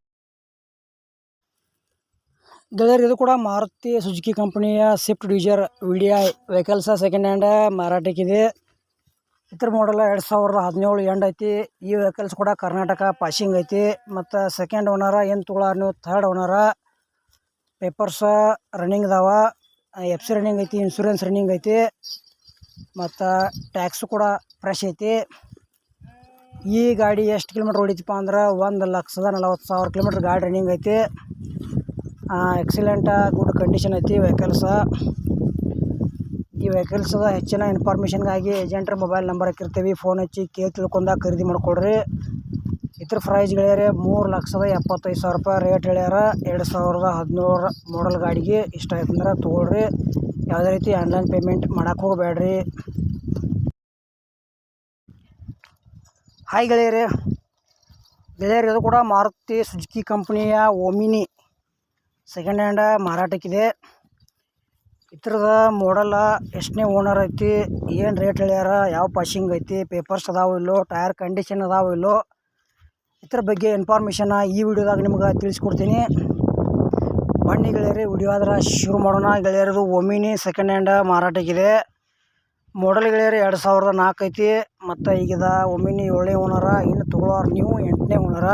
[SPEAKER 1] ಗೆಳೆಯರು, ಇದು ಕೂಡ ಮಾರುತಿ ಸುಜುಕಿ ಕಂಪನಿಯ Swift Dzire V D I vehicles second hand ಮಾರಾಟಕ್ಕಿದೆ. ಇತರ ಮಾಡಲ್ಲ ಎರಡು ಸಾವಿರದ ಹದಿನೇಳು ಎಂಡ್ ಐತಿ. ಈ ವೆಹಿಕಲ್ಸ್ ಕೂಡ ಕರ್ನಾಟಕ ಪಾಸಿಂಗ್ ಐತಿ. ಮತ್ತು ಸೆಕೆಂಡ್ ಓನರ ಏನು ತೊಗೊಳಾರ ನೀವು? ಥರ್ಡ್ ಓನರ ಪೇಪರ್ಸ ರನ್ನಿಂಗ್ ಅದಾವ ಎಫ್ ಸಿ ರನ್ನಿಂಗ್ ಐತಿ ಇನ್ಶೂರೆನ್ಸ್ ರನ್ನಿಂಗ್ ಐತಿ, ಮತ್ತು ಟ್ಯಾಕ್ಸು ಕೂಡ ಫ್ರೆಶ್ ಐತಿ. ಈ ಗಾಡಿ ಎಷ್ಟು ಕಿಲೋಮೀಟ್ರ್ ಹೊಡಿತಪ್ಪ ಅಂದ್ರೆ ಒಂದು ಲಕ್ಷದ ನಲವತ್ತು ಸಾವಿರ ಕಿಲೋಮೀಟ್ರ್ ಗಾಡಿ ರನ್ನಿಂಗ್ ಐತಿ. ಎಕ್ಸಲೆಂಟ ಗುಡ್ ಕಂಡೀಷನ್ ಐತಿ ವೆಹಿಕಲ್ಸ ಈ ವೆಹಿಕಲ್ಸದ ಹೆಚ್ಚಿನ ಇನ್ಫಾರ್ಮೇಷನ್ಗಾಗಿ ಏಜೆಂಟ್ರ ಮೊಬೈಲ್ ನಂಬರ್ ಹಾಕಿರ್ತೀವಿ ಫೋನ್ ಹಚ್ಚಿ ಕೇಳಿ ತಿಳ್ಕೊಂಡಾಗ ಖರೀದಿ ಮಾಡ್ಕೊಡ್ರಿ. ಇದ್ರ ಪ್ರೈಸ್ ಗೆಳೆಯರೆ, ಮೂರು ಲಕ್ಷದ ಎಪ್ಪತ್ತೈದು ಸಾವಿರ ರೂಪಾಯಿ ರೇಟ್ ಹೇಳ್ಯಾರ ಎರಡು ಸಾವಿರದ ಹದಿನೇಳರ ಮಾಡಲ್ ಗಾಡಿಗೆ ಇಷ್ಟ ಆಯ್ತಂದ್ರೆ ತೊಗೊಳ್ರಿ. ಯಾವುದೇ ರೀತಿ ಆನ್ಲೈನ್ ಪೇಮೆಂಟ್ ಮಾಡಕ್ಕೆ ಹೋಗಬೇಡ್ರಿ. ಹಾಯ್ ಗೆಳೆಯರೇ, ಗೆಳೆಯರು, ಇದು ಕೂಡ ಮಾರುತಿ ಸುಜುಕಿ ಕಂಪ್ನಿಯ ಓಮಿನಿ ಸೆಕೆಂಡ್ ಹ್ಯಾಂಡ ಮಾರಾಟಕ್ಕಿದೆ ಇದ್ರದ ಮಾಡಲ್ಲ ಎಷ್ಟನೇ ಓನರ್ ಐತಿ, ಏನು ರೇಟ್ ಹೇಳ್ಯಾರ ಯಾವ ಪಾಶಿಂಗ್ ಐತಿ ಪೇಪರ್ಸ್ ಅದಾವ ಇಲ್ಲೋ ಟೈರ್ ಕಂಡೀಷನ್ ಅದಾವ ಇಲ್ಲೋ ಇದ್ರ ಬಗ್ಗೆ ಇನ್ಫಾರ್ಮೇಷನ್ನ ಈ ವಿಡಿಯೋದಾಗ ನಿಮ್ಗೆ ತಿಳಿಸ್ಕೊಡ್ತೀನಿ. ಬನ್ನಿ ಗೆಳೆಯರಿ ವಿಡಿಯೋ ಆದ್ರೆ ಶುರು ಮಾಡೋಣ. ಗೆಳೆಯರದು ಒಮಿನಿ ಸೆಕೆಂಡ್ ಹ್ಯಾಂಡ್ ಮಾರಾಟಕ್ಕಿದೆ ಮಾಡಲ್ ಗೆಳೆಯರು ಎರಡು ಸಾವಿರದ ನಾಲ್ಕು ಐತಿ. ಮತ್ತು ಈಗಿದ ಒಮಿನಿ ಏಳನೇ ಓನರ ಇನ್ನು ತೊಗೊಳೋರು ನೀವು ಎಂಟನೇ ಓನರ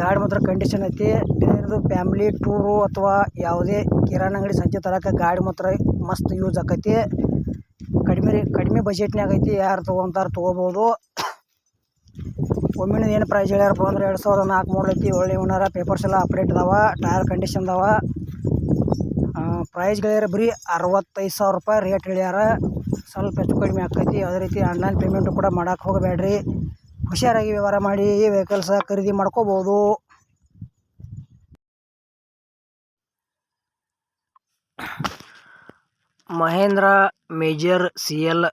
[SPEAKER 1] ಗಾಡಿ ಮಾತ್ರ ಕಂಡೀಷನ್ ಐತಿ. ಗೆಳೆಯರದು ಫ್ಯಾಮ್ಲಿ ಟೂರು ಅಥವಾ ಯಾವುದೇ ಕಿರಾಣಿ ಅಂಗಡಿ ಸಂಜೆ ತರಕ ಗಾಡಿ ಮಾತ್ರ ಮಸ್ತ್ ಯೂಸ್ ಆಕೈತಿ. ಕಡಿಮೆ ಕಡಿಮೆ ಬಜೆಟ್ನ್ಯಾಗ ಐತಿ. ಯಾರು ತೊಗೊಂತಾರ ತೊಗೋಬೋದು. ಒಮ್ಮಿನ ಏನು ಪ್ರೈಸ್ ಹೇಳ್ಯಾರಪ್ಪ ಅಂದ್ರೆ ಎರಡು ಸಾವಿರದ ನಾಲ್ಕು ಮೂರೈತಿ ಒಳ್ಳೆ ಓನರ ಪೇಪರ್ಸ್ ಎಲ್ಲ ಅಪ್ಡೇಟ್ ಅದಾವ ಟೈರ್ ಕಂಡೀಷನ್ ಅದಾವ. ಪ್ರೈಸ್ ಗೆಳೆಯರ ಬರೀ ಅರವತ್ತೈದು ಸಾವಿರ ರೂಪಾಯಿ ರೇಟ್ ಹೇಳ್ಯಾರ. ಸ್ವಲ್ಪ ಹೆಚ್ಚು ಕಡಿಮೆ ಆಕೈತಿ. ಅದೇ ರೀತಿ ಆನ್ಲೈನ್ ಪೇಮೆಂಟು ಕೂಡ ಮಾಡೋಕೆ ಹೋಗಬೇಡ್ರಿ. ಹುಷಾರಾಗಿ ವ್ಯವಹಾರ ಮಾಡಿ ವೆಹಿಕಲ್ಸ ಖರೀದಿ ಮಾಡ್ಕೋಬೋದು. Mahindra Major C L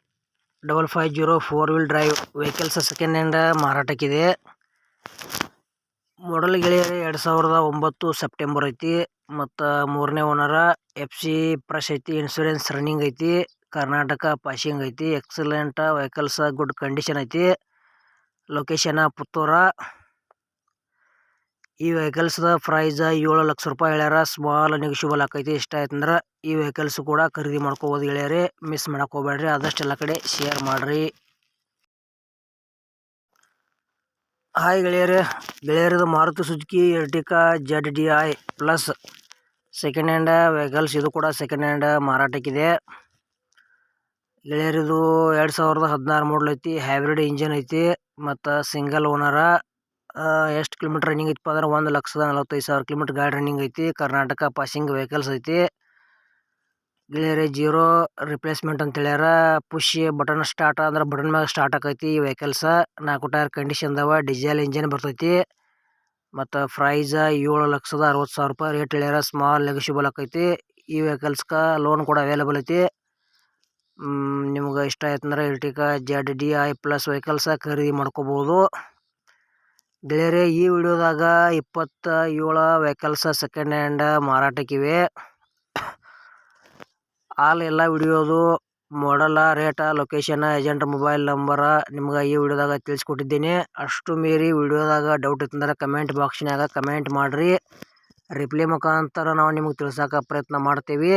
[SPEAKER 1] double five zero four wheel drive vehicles second hand ಮಾರಾಟಕ್ಕಿದೆ. Model ಗೆಳೆಯರೆ ಎರಡು ಸಾವಿರದ ಒಂಬತ್ತು ಸೆಪ್ಟೆಂಬರ್ ಐತಿ. ಮತ್ತು ಮೂರನೇ ಓನರ ಎಫ್ ಸಿ ಫ್ರೆಶ್ ಐತಿ ಇನ್ಸೂರೆನ್ಸ್ ರನ್ನಿಂಗ್ ಐತಿ, ಕರ್ನಾಟಕ ಪಾಸಿಂಗ್ ಐತಿ ಎಕ್ಸಲೆಂಟ್ ವೆಹಿಕಲ್ಸ್ ಗುಡ್ ಕಂಡೀಷನ್ ಐತಿ. ಲೊಕೇಶನ್ ಪುತ್ತೂರ. ಈ ವೆಹಿಕಲ್ಸ್ದ ಪ್ರೈಸ್ ಏಳು ಲಕ್ಷ ರೂಪಾಯಿ ಹೇಳ್ಯಾರ. ಸ್ಮಾಲ್ ನೆಗೋಷಿಯಬಲ್ ಆಕೈತಿ. ಇಷ್ಟ ಆಯ್ತಂದ್ರೆ ಈ ವೆಹಿಕಲ್ಸ್ ಕೂಡ ಖರೀದಿ ಮಾಡ್ಕೋಬೋದು ಗೆಳೆಯರಿ ಮಿಸ್ ಮಾಡಕ್ಕೆ ಹೋಗ್ಬೇಡ್ರಿ. ಆದಷ್ಟು ಎಲ್ಲ ಕಡೆ ಶೇರ್ ಮಾಡಿರಿ. ಹಾಯ್ ಗೆಳೆಯರೆ. ಗೆಳೆಯರದು Maruti Suzuki Ertiga Z D I plus second hand vehicles ಇದು ಕೂಡ ಸೆಕೆಂಡ್ ಹ್ಯಾಂಡ್ ಮಾರಾಟಕ್ಕಿದೆ. ಗೆಳೆಯರಿದು ಎರಡು ಸಾವಿರದ ಹದಿನಾರು ಮಾಡಲ್ ಐತಿ. ಹೈಬ್ರಿಡ್ ಇಂಜಿನ್ ಐತಿ. ಮತ್ತು ಸಿಂಗಲ್ ಓನರ ಎಷ್ಟು ಕಿಲೋಮೀಟ್ರ್ ರನ್ನಿಂಗ್ ಐತಪ್ಪ ಅಂದ್ರೆ ಒಂದು ಲಕ್ಷದ ನಲವತ್ತೈದು ಸಾವಿರ ಕಿಲೋಮೀಟ್ರ್ ಗಾಡಿ ರನ್ನಿಂಗ್ ಐತಿ. ಕರ್ನಾಟಕ ಪಾಸಿಂಗ್ ವೆಹಿಕಲ್ಸ್ ಐತಿ. ಗಿಳಿಯರಿ, ಜೀರೋ ರಿಪ್ಲೇಸ್ಮೆಂಟ್ ಅಂತ ಹೇಳ್ಯಾರ. ಪುಷ್ ಬಟನ್ ಸ್ಟಾರ್ಟ್ ಅಂದ್ರೆ ಬಟನ್ ಮ್ಯಾಗ ಸ್ಟಾರ್ಟ್ ಆಕೈತಿ ಈ ವೆಹಿಕಲ್ಸ ನಾಲ್ಕು ಟೈರ್ ಕಂಡೀಷನ್ ಅದಾವ ಡಿಸೇಲ್ ಇಂಜಿನ್ ಬರ್ತೈತಿ. ಮತ್ತು ಪ್ರೈಸ್ ಏಳು ಲಕ್ಷದ ಅರವತ್ತು ಸಾವಿರ ರೂಪಾಯಿ ರೇಟ್ ಹೇಳ್ಯಾರ. ಸ್ಮಾಲ್ ನೆಗೋಷಿಯಬಲ್ ಆಕೈತಿ. ಈ ವೆಹಿಕಲ್ಸ್ಗೆ ಲೋನ್ ಕೂಡ ಅವೈಲೇಬಲ್ ಐತಿ. ನಿಮ್ಗೆ ಇಷ್ಟ ಆಯ್ತಂದ್ರೆ Ertiga Z D I plus vehicles ಖರೀದಿ ಮಾಡ್ಕೋಬೋದು. ಗೆಳೆಯರೆ, ಈ ವಿಡಿಯೋದಾಗ ಇಪ್ಪತ್ತ ಏಳು ವೆಹಿಕಲ್ಸ್ ಸೆಕೆಂಡ್ ಹ್ಯಾಂಡ್ ಮಾರಾಟಕ್ಕಿವೆ. ಆಲ್ ಎಲ್ಲ ವಿಡಿಯೋದು model rate location agent mobile number ನಿಮ್ಗೆ ಈ ವಿಡಿಯೋದಾಗ ತಿಳಿಸ್ಕೊಟ್ಟಿದ್ದೀನಿ. ಅಷ್ಟು ಮೀರಿ ವಿಡಿಯೋದಾಗ ಡೌಟ್ ಇತ್ತಂದ್ರೆ ಕಮೆಂಟ್ ಬಾಕ್ಸ್ನಾಗ ಕಮೆಂಟ್ ಮಾಡಿರಿ. ರಿಪ್ಲೈ ಮುಖಾಂತರ ನಾವು ನಿಮ್ಗೆ ತಿಳ್ಸೋಕೆ ಪ್ರಯತ್ನ ಮಾಡ್ತೀವಿ.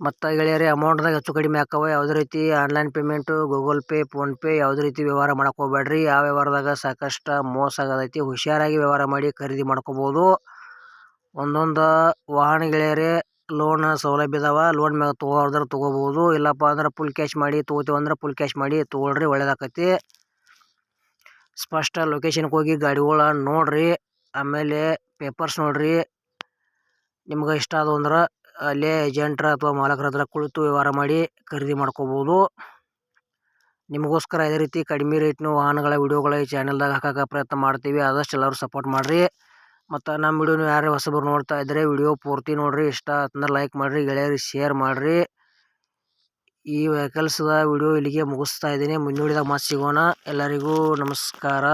[SPEAKER 1] ಮತ್ತು ಗೆಳೆಯರಿ ಅಮೌಂಟ್ದಾಗ ಹೆಚ್ಚು ಕಡಿಮೆ ಆಕ್ಕವ ಯಾವುದೇ ರೀತಿ online payment Google Pay PhonePe ಯಾವುದೇ ರೀತಿ ವ್ಯವಹಾರ ಮಾಡಕ್ಕೆ ಹೋಗ್ಬೇಡ್ರಿ. ಆ ವ್ಯವಹಾರದಾಗ ಸಾಕಷ್ಟು ಮೋಸ ಆಗದೈತಿ. ಹುಷಾರಾಗಿ ವ್ಯವಹಾರ ಮಾಡಿ ಖರೀದಿ ಮಾಡ್ಕೋಬೋದು. ಒಂದೊಂದು ವಾಹನ ಗೆಳೆಯರೇ ಲೋನ್ ಸೌಲಭ್ಯ ಇದಾವ ಲೋನ್ ಮ್ಯಾಗ ತೊಗೊಳೋದ್ರೆ ತೊಗೋಬೋದು. ಇಲ್ಲಪ್ಪ ಅಂದ್ರೆ ಫುಲ್ ಕ್ಯಾಶ್ ಮಾಡಿ, ತೊಗೋತೀವಿ ಅಂದ್ರೆ ಫುಲ್ ಕ್ಯಾಶ್ ಮಾಡಿ ತೊಗೊಳ್ರಿ, ಒಳ್ಳೇದಾಕತಿ. ಸ್ಪಷ್ಟ ಲೊಕೇಶನ್ಗೆ ಹೋಗಿ ಗಾಡಿಗಳ ನೋಡಿರಿ. ಆಮೇಲೆ ಪೇಪರ್ಸ್ ನೋಡಿರಿ. ನಿಮ್ಗೆ ಇಷ್ಟ ಆದವು ಅಂದ್ರೆ ಅಲ್ಲೇ ಏಜೆಂಟ್ರ ಅಥವಾ ಮಾಲಕರ ಹತ್ರ ಕುಳಿತು ವ್ಯವಹಾರ ಮಾಡಿ ಖರೀದಿ ಮಾಡ್ಕೋಬೋದು. ನಿಮಗೋಸ್ಕರ ಇದೇ ರೀತಿ ಕಡಿಮೆ ರೇಟ್ನ ವಾಹನಗಳ ವಿಡಿಯೋಗಳ ಈ ಚಾನಲ್ದಾಗ ಹಾಕೋಕೆ ಪ್ರಯತ್ನ ಮಾಡ್ತೀವಿ. ಆದಷ್ಟು ಎಲ್ಲರೂ ಸಪೋರ್ಟ್ ಮಾಡಿರಿ. ಮತ್ತು ನಮ್ಮ ವಿಡಿಯೋನ ಯಾರು ಹೊಸಬರು ನೋಡ್ತಾ ಇದ್ದರೆ ವಿಡಿಯೋ ಪೂರ್ತಿ ನೋಡಿರಿ. ಇಷ್ಟ ಅಂದ್ರೆ ಲೈಕ್ ಮಾಡಿರಿ, ಗೆಳೆಯರಿಗೆ ಶೇರ್ ಮಾಡಿರಿ. ಈ ವೆಹಿಕಲ್ಸ್ದ ವಿಡಿಯೋ ಇಲ್ಲಿಗೆ ಮುಗಿಸ್ತಾ ಇದ್ದೀನಿ. ಮುಂದೂಡಿದಾಗ ಮತ್ತೆ ಸಿಗೋಣ. ಎಲ್ಲರಿಗೂ ನಮಸ್ಕಾರ.